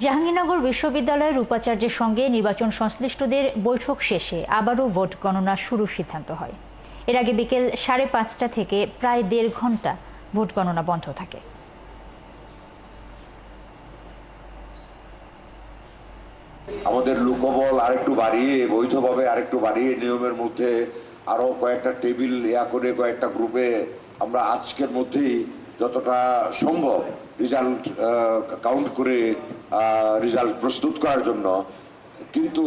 জাহাঙ্গীরনগর বিশ্ববিদ্যালয়ের উপাচার্যের সঙ্গে নির্বাচন সংশ্লিষ্টদের বৈঠক শেষে আবারও ভোট গণনা শুরুর সিদ্ধান্ত হয়। এর আগে বিকেল সাড়ে পাঁচটা থেকে প্রায় দেড় ঘণ্টা ভোট গণনা বন্ধ থাকে। আমাদের লোকবল আরেকটু বাড়িয়ে, বৈধভাবে আরেকটু বাড়িয়ে নিয়মের মধ্যে আরও কয়েকটা টেবিল ইয়া করে কয়েকটা গ্রুপে আমরা আজকের মধ্যেই যতটা সম্ভব রেজাল্ট কাউন্ট করে রেজাল্ট প্রস্তুত করার জন্য। কিন্তু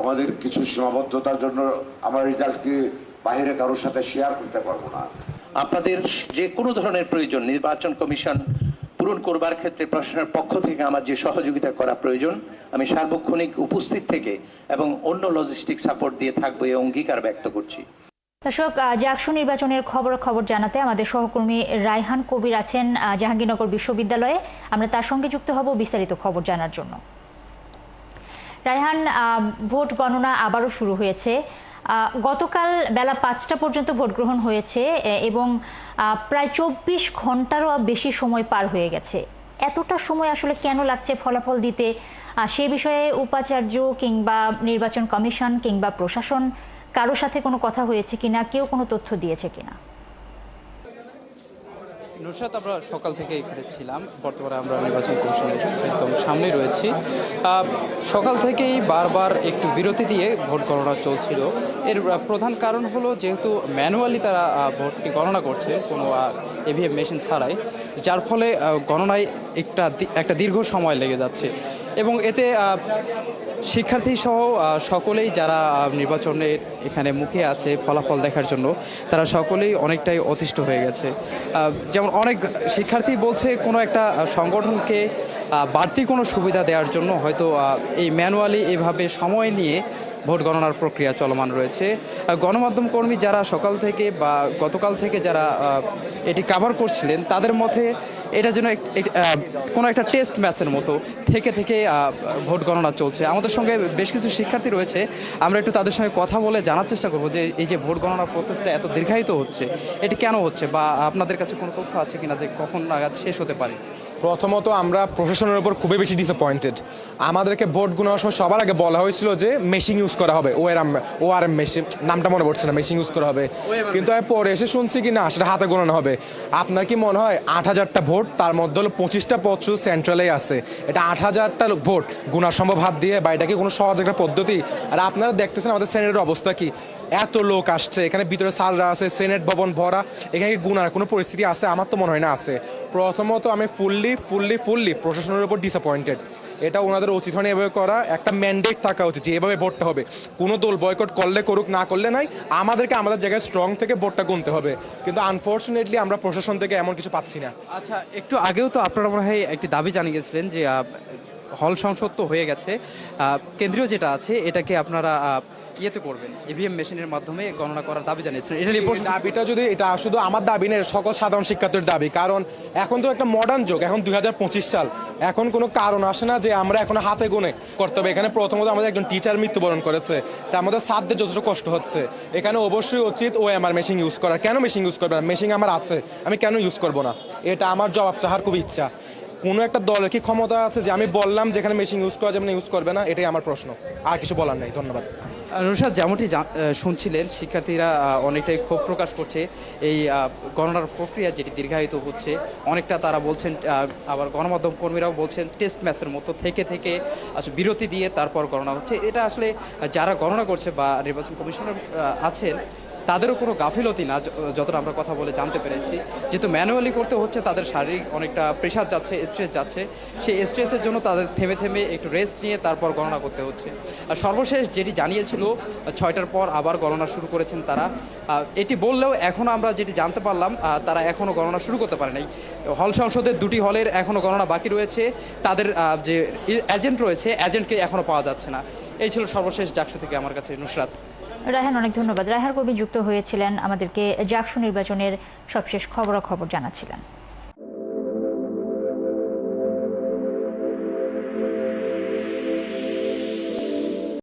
আমাদের কিছু সীমাবদ্ধতার জন্য আমার রেজাল্টকে বাইরে কারোর সাথে শেয়ার করতে পারব না। আপনাদের যে কোনো ধরনের প্রয়োজন, নির্বাচন কমিশন পূরণ করবার ক্ষেত্রে প্রশাসনের পক্ষ থেকে আমার যে সহযোগিতা করা প্রয়োজন, আমি সার্বক্ষণিক উপস্থিত থেকে এবং অন্য লজিস্টিক সাপোর্ট দিয়ে থাকব, এই অঙ্গীকার ব্যক্ত করছি। দর্শক জাকসু নির্বাচনের খবর খবর জানাতে আমাদের সহকর্মী রায়হান কবির আছেন জাহাঙ্গীরনগর বিশ্ববিদ্যালয়ে। আমরা তার সঙ্গে যুক্ত হব বিস্তারিত খবর জানার জন্য। রায়হান ভোট গণনা আবারও শুরু হয়েছে। গতকাল বেলা পাঁচটা পর্যন্ত ভোট গ্রহণ হয়েছে এবং প্রায় চব্বিশ ঘন্টারও বেশি সময় পার হয়ে গেছে। এতটা সময় আসলে কেন লাগছে ফলাফল দিতে? সে বিষয়ে উপাচার্য কিংবা নির্বাচন কমিশন কিংবা প্রশাসন কারোর সাথে কোনো কথা হয়েছে কিনা, কেউ কোনো তথ্য দিয়েছে কিনা? নুসরাত, আমরা সকাল থেকে এখানে ছিলাম। বর্তমানে আমরা নির্বাচন কমিশনের একদম সামনে রয়েছি। সকাল থেকেই বারবার একটু বিরতি দিয়ে ভোট গণনা চলছিল। এর প্রধান কারণ হলো যেহেতু ম্যানুয়ালি তারা ভোটটি গণনা করছে, কোনো এভিএম মেশিন ছাড়াই, যার ফলে গণনায় একটা একটা দীর্ঘ সময় লেগে যাচ্ছে। এবং এতে শিক্ষার্থী সহ সকলেই যারা আহ, নির্বাচনের এখানে মুখে আছে ফলাফল দেখার জন্য তারা সকলেই অনেকটাই অতিষ্ঠ হয়ে গেছে। যেমন অনেক শিক্ষার্থী বলছে কোনো একটা সংগঠনকে বাড়তি কোনো সুবিধা দেওয়ার জন্য হয়তো এই ম্যানুয়ালি এভাবে সময় নিয়ে ভোট গণনার প্রক্রিয়া চলমান রয়েছে। গণমাধ্যম কর্মী যারা সকাল থেকে বা গতকাল থেকে যারা এটি কাভার করছিলেন তাদের মতে এটা যেন কোনো একটা টেস্ট ম্যাচের মতো। থেকে থেকে ভোট গণনা চলছে। আমাদের সঙ্গে বেশ কিছু শিক্ষার্থী রয়েছে। আমরা একটু তাদের সঙ্গে কথা বলে জানার চেষ্টা করব যে এই যে ভোট গণনার প্রসেসটা এত দীর্ঘায়িত হচ্ছে, এটি কেন হচ্ছে? বা আপনাদের কাছে কোনো তথ্য আছে কিনা যে কখন নাগাদ শেষ হতে পারে? প্রথমত আমরা প্রশাসনের উপর খুবই বেশি ডিসঅ্যাপয়েন্টেড আমাদেরকে ভোট গুণার সময় সবার আগে বলা হয়েছিল যে মেশিন ইউজ করা হবে। ও আর ও আর মেশিন নামটা মনে পড়ছে না মেশিন ইউজ করা হবে। কিন্তু পরে এসে শুনছি কি না, সেটা হাতে গোনানো হবে। আপনার কি মনে হয় আট হাজারটা ভোট, তার মধ্যে হলো পঁচিশটা পদ শুধু সেন্ট্রালেই আছে। এটা আট হাজারটা ভোট গুণার সম্ভব হাত দিয়ে বা এটা কি কোনো সহজ একটা পদ্ধতি? আর আপনারা দেখতেছেন আমাদের সেনেটের অবস্থা কি? এত লোক আসছে। এখানে ভিতরে স্যাররা আছে সেনেট ভবন ভরা, এখানে কি গুনার কোনো পরিস্থিতি আছে? আমার তো মনে হয় না আছে। প্রথমত আমি ফুললি ফুললি ফুললি প্রশাসনের উপর ডিসঅ্যাপয়েন্টেড এটা ওনাদের উচিত হয়নি এভাবে করা। একটা ম্যান্ডেট থাকা উচিত যে এভাবে ভোটটা হবে। কোনো দল বয়কট করলে করুক, না করলে নাই, আমাদেরকে আমাদের জায়গায় স্ট্রং থেকে ভোটটা গুনতে হবে। কিন্তু আনফর্চুনেটলি আমরা প্রশাসন থেকে এমন কিছু পাচ্ছি না। আচ্ছা একটু আগেও তো আপনারা মনে হয় একটি দাবি জানিয়ে গেছিলেন যে হল সংসদ তো হয়ে গেছে। কেন্দ্রীয় যেটা আছে, এটাকে আপনারা ইয়েতে করবেন ইভিএম মেশিনের মাধ্যমে গণনা করার দাবি জানিয়েছিলেন এটা দাবিটা যদি এটা শুধু আমার দাবি না এটা সকল সাধারণ শিক্ষার্থীর দাবি। কারণ এখন তো একটা মডার্ন যুগ এখন দু হাজার পঁচিশ সাল। এখন কোনো কারণ আসে না যে আমরা এখন হাতে গুনে করতে হবে। এখানে প্রথমত আমাদের একজন টিচার মৃত্যুবরণ করেছে। তার মধ্যে সাধ্যের যথেষ্ট কষ্ট হচ্ছে। এখানে অবশ্যই উচিত ও আমার মেশিন ইউজ করার কেন মেশিন ইউজ করবে না? মেশিন আমার আছে আমি কেন ইউজ করব না? এটা আমার জবাব চাহার খুব ইচ্ছা। কোনো একটা দলের কি ক্ষমতা আছে যে আমি বললাম যেখানে মেশিন ইউজ করা যাবে না ইউজ করবে না? এটাই আমার প্রশ্ন। আর কিছু বলার নেই। ধন্যবাদ। রুশাদ যেমনটি শুনছিলেন, শিক্ষার্থীরা অনেকটাই ক্ষোভ প্রকাশ করছে। এই গণনার প্রক্রিয়া যেটি দীর্ঘায়িত হচ্ছে, অনেকটা তারা বলছেন আবার গণমাধ্যম কর্মীরাও বলছেন টেস্ট ম্যাচের মতো থেকে থেকে, আসলে বিরতি দিয়ে তারপর গণনা হচ্ছে। এটা আসলে, যারা গণনা করছে বা নির্বাচন কমিশনার আছেন তাদেরও কোনো গাফিলতি না যতটা আমরা কথা বলে জানতে পেরেছি। যেহেতু ম্যানুয়ালি করতে হচ্ছে, তাদের শারীরিক অনেকটা প্রেশার যাচ্ছে স্ট্রেস যাচ্ছে। সেই স্ট্রেসের জন্য তাদের থেমে থেমে একটু রেস্ট নিয়ে তারপর গণনা করতে হচ্ছে। আর সর্বশেষ যেটি জানিয়েছিল, ছয়টার পর আবার গণনা শুরু করেছেন তারা। এটি বললেও এখনও আমরা যেটি জানতে পারলাম তারা এখনও গণনা শুরু করতে পারে নাই হল সংসদের দুটি হলের এখনও গণনা বাকি রয়েছে। তাদের যে এজেন্ট রয়েছে এজেন্টকে এখনও পাওয়া যাচ্ছে না। এই ছিল সর্বশেষ জাকসু থেকে আমার কাছে নুসরাত। রায়হান অনেক ধন্যবাদ। রায়হান কবি যুক্ত হয়েছিলেন আমাদেরকে জাকসু নির্বাচনের সবশেষ খবরাখবর জানাচ্ছিলেন।